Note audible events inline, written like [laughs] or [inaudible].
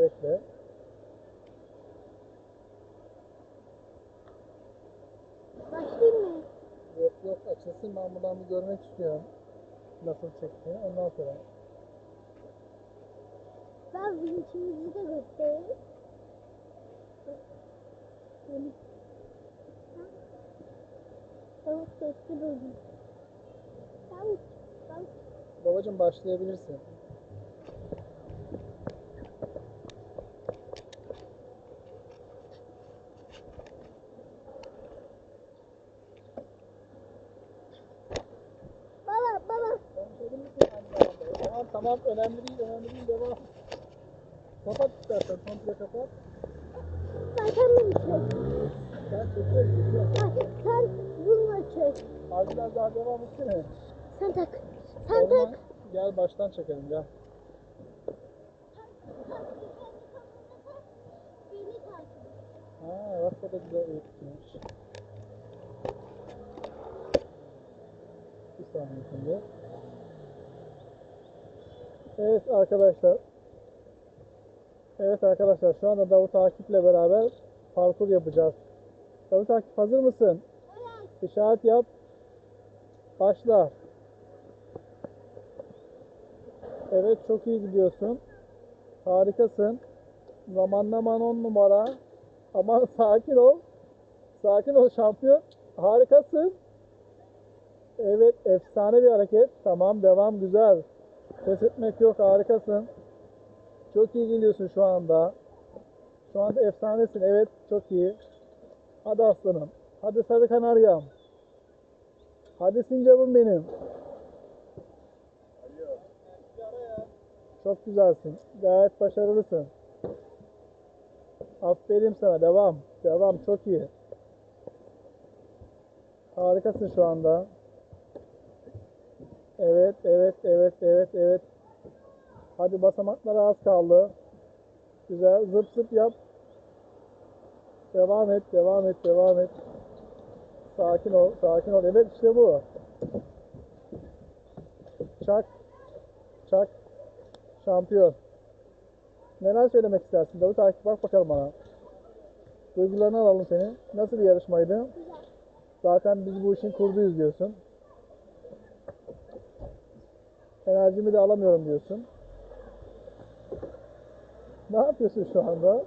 Bekle. Başlayayım mı? Yok yok açılsın ben buradan bir görmek istiyorum. Nasıl çektiğini ondan sonra. Ben vinçimizi de göstereyim. Tavuk sesli buldum. Babacım başlayabilirsin. Baba, baba. Tamam tamam önemli değil önemli değil devam. Kapat istersen komple kapat. Bunu çek. Çekiyorum. çekiyorum. Ha, sen bununla çek. Biraz daha devam etsene. Sen tak. Sen tak. Gel baştan çekelim gel. Ha bak da güzel öğütmüş. Bir saniye şimdi. Evet arkadaşlar. Evet arkadaşlar şu anda Davut Akif'le beraber parkur yapacağız. Davut Akif hazır mısın? Evet. İşaret yap. Başla. Evet çok iyi gidiyorsun. Harikasın. Zamanlaman 10 numara. Aman [laughs] sakin ol. Sakin ol şampiyon. Harikasın. Evet efsane bir hareket. Tamam devam güzel. Pes etmek yok harikasın. Çok iyi geliyorsun şu anda. Şu anda efsanesin. Evet çok iyi. Hadi aslanım. Hadi sarı kanaryam. Hadi sincapım benim. Çok güzelsin. Gayet başarılısın. Aferin sana. Devam. Devam. Çok iyi. Harikasın şu anda. Evet, evet, evet, evet, evet. Hadi basamaklara az kaldı. Güzel. Zıp zıp yap. Devam et, devam et, devam et. Sakin ol, sakin ol. Evet işte bu. Çak. Çak. Şampiyon. Neler söylemek istersin Davut Akif? Bak bakalım bana. Duygularını alalım seni. Nasıl bir yarışmaydı? Zaten biz bu işin kurduyuz diyorsun. Enerjimi de alamıyorum diyorsun. Ne yapıyorsun şu anda?